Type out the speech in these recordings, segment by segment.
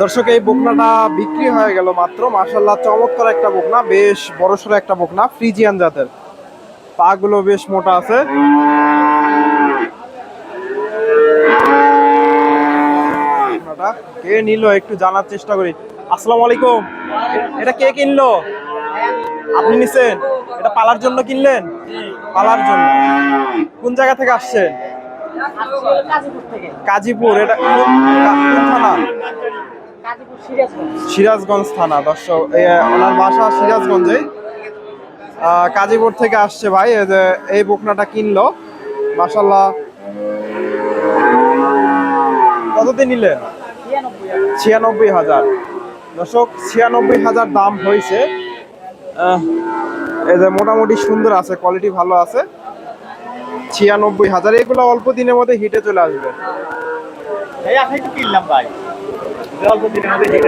দর্শক এই বকনাটা বিক্রি হয়ে গেল মাত্র। মাশাল্লাহ চমৎকার একটা বকনা বেশ বড়সড় একটা বকনা ফ্রিজিয়ান জাতের। পাগুলো বেশ মোটা আছে। কে নিল একটু জানার চেষ্টা করি। আসসালামু আলাইকুম। এটা কে কিনলো? আপনি নিছেন? এটা পালার জন্য কিনলেন? পালার জন্য। কোন জায়গা থেকে আসছেন? কাজীপুর এটা কোন থানা? সিরাজগঞ্জ। থানা দর্শক ওনার বাসা সিরাজগঞ্জে কাজীপুর থেকে আসছে ভাই এই যে এই বোকনাটা কিনলো। মাসাল্লাহ কতদিন নিলেন? ছিয়ানব্বই হাজার। দর্শক ছিয়ানব্বই হাজার দাম হয়েছে। এই যে মোটামুটি সুন্দর আছে কোয়ালিটি ভালো আছে। ছিয়ানব্বই হাজার এগুলো অল্প দিনের মধ্যে হিটে চলে আসবে। ভাই। অল্প দিনের মধ্যে হিট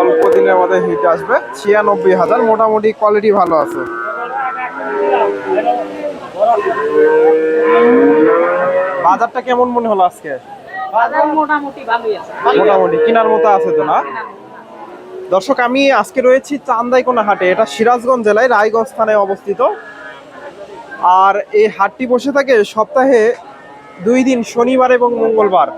অল্প দিনের মধ্যে হিট আসবে। ছিয়ানব্বই হাজার মোটামুটি কোয়ালিটি ভালো আছে। বাজারটা কেমন মনে হলো আজকে? বাজার মোটামুটি ভালোই আছে। মোটামুটি কেনার মতো আছে তো না? দর্শক আমি আজকে রয়েছি চান্দাইকোনা হাটে এটা সিরাজগঞ্জ জেলায় রায়গঞ্জ থানায় অবস্থিত। আর এই হাটটি বসে থাকে সপ্তাহে দুই দিন শনিবার এবং মঙ্গলবার।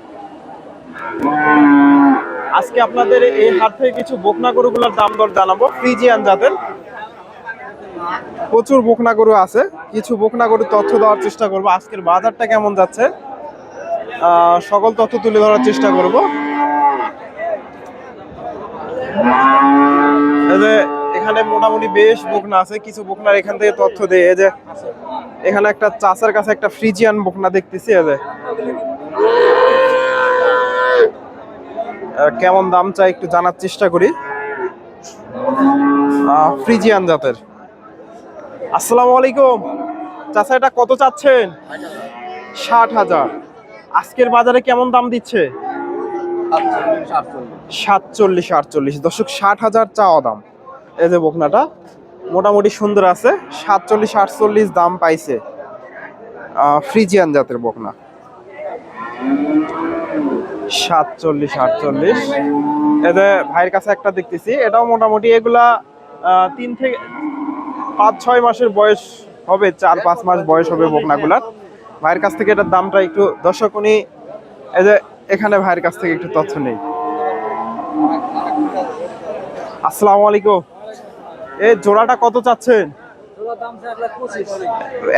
আজকে আপনাদের এই হাট থেকে কিছু বকনা গরুগুলোর দাম দর জানাব। ফ্রিজিয়ান জাতের। প্রচুর বকনা গরু আছে। কিছু বকনা গরুর তথ্য দেওয়ার চেষ্টা করব। আজকের বাজারটা কেমন যাচ্ছে? সকল তথ্য তুলে ধরার চেষ্টা করব। এখানে মোটামুটি বেশ বকনা আছে। কিছু বকনার এখান থেকে তথ্য দেয় এই যে এখানে একটা চাষের কাছে একটা ফ্রিজিয়ান বকনা দেখতেছি। এই যে কেমন দাম চাই একটু জানার চেষ্টা করি। ফ্রিজিয়ান জাতের। আসসালামু আলাইকুম। চাচা, এটা কত চাচ্ছেন? ষাট হাজার। আজকের বাজারে কেমন দাম দিচ্ছে? সাতচল্লিশ, আটচল্লিশ। দর্শক, ষাট হাজার চাওয়া দাম। এই যে বকনাটা, মোটামুটি সুন্দর আছে। সাতচল্লিশ, আটচল্লিশ দাম পাইছে ফ্রিজিয়ান জাতের বকনা। সাতচল্লিশ আটচল্লিশ। এতে ভাইয়ের কাছে একটা দেখতেছি এটাও মোটামুটি এগুলা তিন থেকে পাঁচ ছয় মাসের বয়স হবে চার পাঁচ মাস বয়স হবে বকনাগুলার। ভাইয়ের কাছ থেকে এটার দামটা একটু দর্শক উনি এই যে এখানে ভাইয়ের কাছ থেকে একটু তথ্য নেই। আসসালামু আলাইকুম। এই জোড়াটা কত চাচ্ছেন?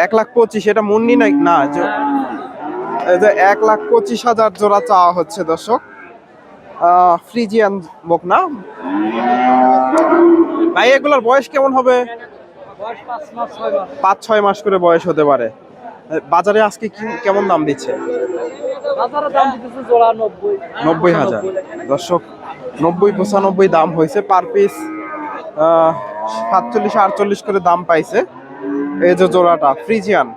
এক লাখ পঁচিশ। এটা মুন্নি না যে এক লাখ পঁচিশ হাজার জোড়া চাওয়া হচ্ছে দর্শক। ফ্রিজিয়ান বকনা ভাই এগুলোর বয়স কেমন হবে? পাঁচ ছয় মাস করে বয়স হতে পারে। বাজারে আজকে কি কেমন দাম দিচ্ছে? নব্বই। হাজার। দর্শক নব্বই পঁচানব্বই দাম হয়েছে পার পিস সাতচল্লিশ আটচল্লিশ করে দাম পাইছে। এই যে জোড়াটা ফ্রিজিয়ান।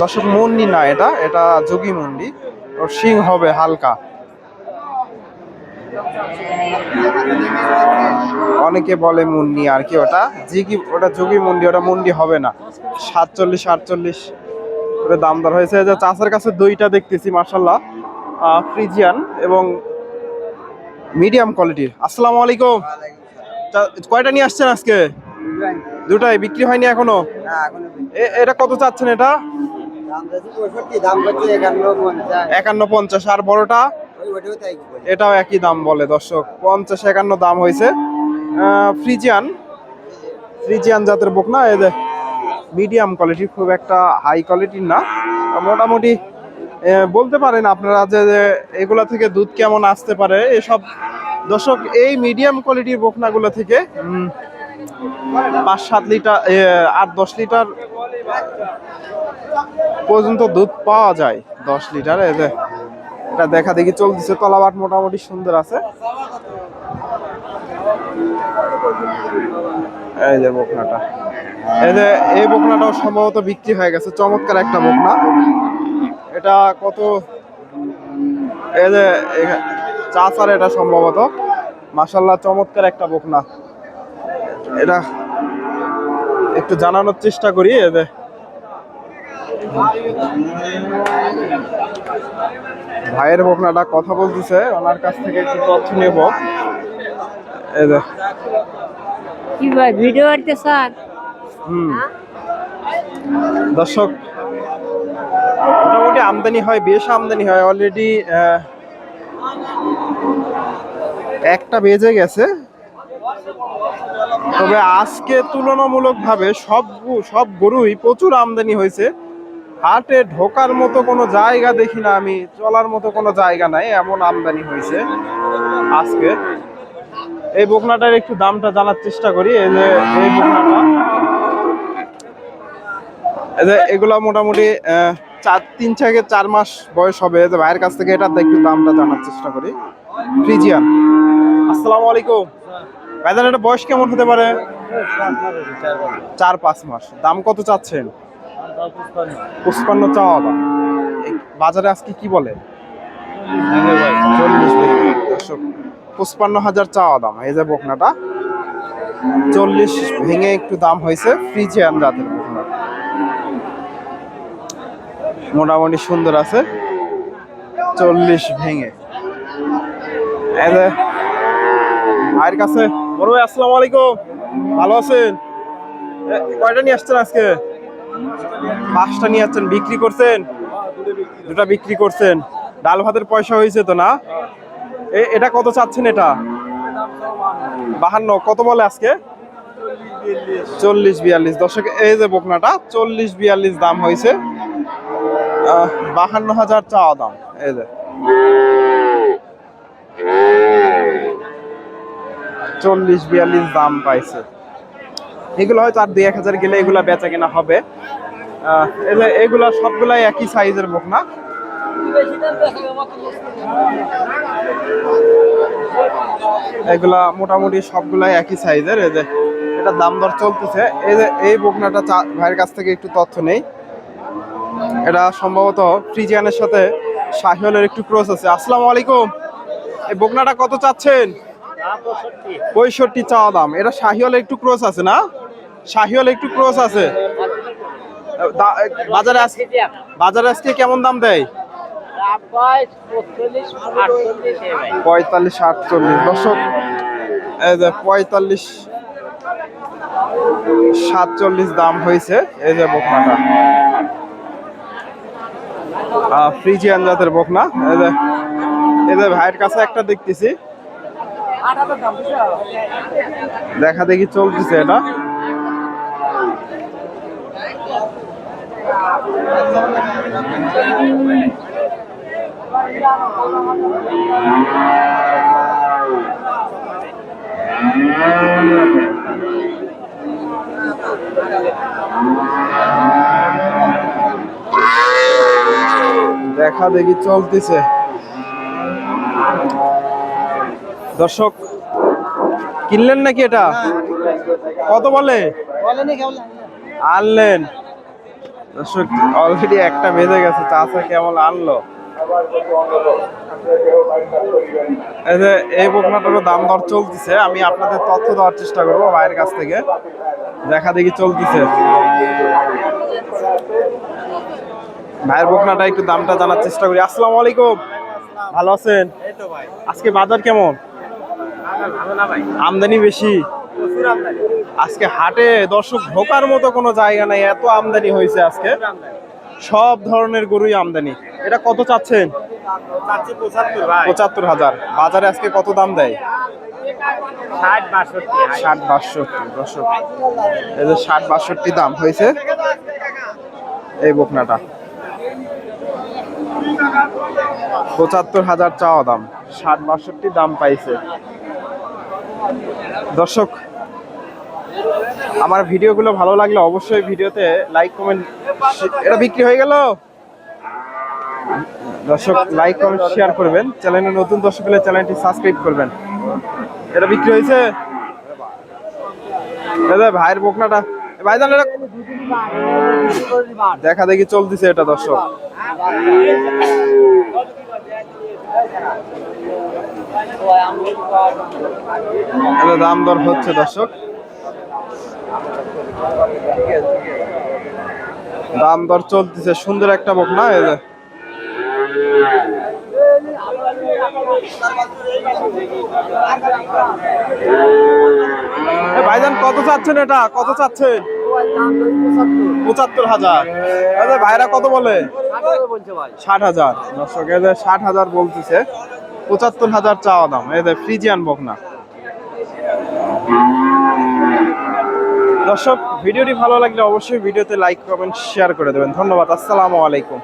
দর্শক মন্ডি না এটা এটা যোগী মন্ডি। ওর শিং হবে হালকা। অনেকে বলে মুন্ডি আর কি ওটা। জিগি ওটা যোগী মন্ডি ওটা মন্ডি হবে না। সাতচল্লিশ আটচল্লিশ। করে দাম দর হয়েছে। যে চাষের কাছে দইটা দেখতেছি মার্শাল্লাহ ফ্রিজিয়ান এবং মিডিয়াম কোয়ালিটির। আসসালামু আলাইকুম। কয়টা নিয়ে আসছেন আজকে? দুটাই। বিক্রি হয়নি এখনও? এটা কত চাচ্ছেন এটা? একান্ন পঞ্চাশ। আর বড়টা? এটাও একই দাম বলে দর্শক। পঞ্চাশ একান্ন দাম হয়েছে। ফ্রিজিয়ান। ফ্রিজিয়ান জাতের বুক না? যে মিডিয়াম কোয়ালিটির খুব একটা হাই কোয়ালিটির না। মোটামুটি বলতে পারেন আপনারা যে এগুলা থেকে দুধ কেমন আসতে পারে? এসব দর্শক, এই মিডিয়াম কোয়ালিটির বকনাগুলো থেকে পাঁচ সাত লিটার আট দশ লিটার পর্যন্ত দুধ পাওয়া যায়, দশ লিটার, এই যে। এটা দেখা দেখি চলতেছে, তলাবাট মোটামুটি সুন্দর আছে। এই যে বকনাটা। এই যে, এই বকনাটাও সম্ভবত বিক্রি হয়ে গেছে, চমৎকার একটা বকনা। এটা কত? এই যে চাচার এটা সম্ভবত। মাসাল্লাহ চমৎকার একটা বকনা। এটা একটু জানানোর চেষ্টা করি ভাইয়ের বকনাটা কথা বলতেছে ওনার কাছ থেকে একটু তথ্য নেব। ভিডিও হুম। দর্শক মোটামুটি আমদানি হয় বেশ আমদানি হয়। অলরেডি একটা বেজে গেছে। তবে আজকে তুলনামূলকভাবে সব সব গরুই প্রচুর আমদানি হয়েছে। হাটে ঢোকার মতো কোনো জায়গা দেখি না আমি, চলার মতো কোনো জায়গা নাই, এমন আমদানি হয়েছে আজকে। এই বকনাটার একটু দামটা জানার চেষ্টা করি, এই যে এই বকনাটা। এগুলা মোটামুটি চার, তিন থেকে চার মাস বয়স হবে। যে ভাইয়ের কাছ থেকে এটার একটু দামটা জানার চেষ্টা করি। ফ্রিজিয়ান। আসসালামু আলাইকুম। ভাইজান এটা বয়স কেমন হতে পারে? চার পাঁচ মাস। দাম কত চাচ্ছেন? পুষ্পান্ন চাওয়া বাজারে আজকে কি বলে? পুষ্পান্ন হাজার চাওয়া দাম। এই যে বকনাটা। চল্লিশ ভেঙে একটু দাম হয়েছে ফ্রিজিয়ান জাতের বকনা। মোটামুটি সুন্দর আছে। চল্লিশ ভেঙে। এই যে ভাইয়ের কাছে বড় ভাই, আসসালামু আলাইকুম। ভালো আছেন? কয়টা নিয়ে আসছেন আজকে? পাঁচটা নিয়ে আসছেন। বিক্রি করছেন? দুটা বিক্রি করছেন। ডাল ভাতের পয়সা হয়েছে তো না? এটা কত চাচ্ছেন এটা? বাহান্ন। কত বলে আজকে? চল্লিশ বিয়াল্লিশ। দর্শক, এই যে বকনাটা, চল্লিশ বিয়াল্লিশ দাম হয়েছে। বাহান্ন হাজার চাওয়া দাম। এই যে। চল্লিশ বিয়াল্লিশ দাম পাইছে। এগুলো হয়তো আর দুই এক হাজার গেলে এগুলো বেচা কেনা হবে। এগুলা সবগুলাই একই সাইজের বকনা এগুলা মোটামুটি সবগুলাই একই সাইজের, এই যে এটা দাম দর চলতেছে। এই যে এই বকনাটা ভাইয়ের কাছ থেকে একটু তথ্য নেই। এটা সম্ভবত ফ্রিজিয়ানের সাথে শাহিওয়ালের একটু ক্রস আছে। আসসালামু আলাইকুম। এই বকনাটা কত চাচ্ছেন? পঁয়ষট্টি চাওয়া দাম। এটা শাহিওয়ালের একটু ক্রস আছে না? শাহিওয়াল একটু ক্রস আছে। বাজারে বাজারে আজকে কেমন দাম দেয়? পঁয়তাল্লিশ আটচল্লিশ। দর্শক, এই যে পঁয়তাল্লিশ সাতচল্লিশ দাম হয়েছে। এই যে বকনাটা। ফ্রিজিয়ান জাতের বকনা। এই যে এই যে ভাইয়ের কাছে একটা দেখতেছি। দেখা দেখি চলতেছে এটা। দেখা দেখি চলতেছে। দর্শক কিনলেন নাকি এটা? কত বলে? আনলেন। দর্শক অলরেডি একটা বেজে গেছে চাষা কেমন আনলো। এই বকনাটারও দাম দর চলতেছে। আমি আপনাদের তথ্য দেওয়ার চেষ্টা করব ভাইয়ের কাছ থেকে। দেখা দেখি চলতেছে। ভাইয়ের বকনাটা একটু দামটা জানার চেষ্টা করি। আসসালামু আলাইকুম। ভালো আছেন? আজকে বাজার কেমন? আমদানি বেশি। আজকে হাটে দর্শক ঢোকার মতো কোনো জায়গা নাই, এত আমদানি হয়েছে আজকে। সব ধরনের গরুই আমদানি। এটা কত চাচ্ছেন? পঁচাত্তর হাজার। বাজারে আজকে কত দাম দেয়? ষাট বাষট্টি, দর্শক। এই যে ষাট বাষট্টি দাম হয়েছে। এই বকনাটা। পঁচাত্তর হাজার চাওয়া দাম। ষাট বাষট্টি দাম পাইছে। দর্শক, আমার ভিডিওগুলো ভালো লাগলে অবশ্যই ভিডিওতে লাইক কমেন্ট এটা বিক্রি হয়ে গেল? দর্শক লাইক কমেন্ট শেয়ার করবেন। চ্যানেলে নতুন দর্শক হলে চ্যানেলটি সাবস্ক্রাইব করবেন। এটা বিক্রি হয়েছে? দাদা, ভাইয়ের বকনাটা। ভাইজান এটা দেখা দেখি চলতেছে এটা দর্শক। এটা দাম দর হচ্ছে, দর্শক। দাম দর চলতেছে, সুন্দর একটা বকনা এই যে? এ ভাইজান, কত চাচ্ছেন এটা? কত চাচ্ছেন? পঁচাত্তর হাজার। ভাইরা কত বলে? ষাট হাজার। দর্শক এদের ষাট হাজার বলতেছে, পঁচাত্তর হাজার চাওয়া দাম। এদের ফ্রিজিয়ান বকনা। দর্শক, ভিডিওটি ভালো লাগলে অবশ্যই ভিডিওতে লাইক, কমেন্ট, শেয়ার করে দেবেন। ধন্যবাদ, আসসালামু আলাইকুম।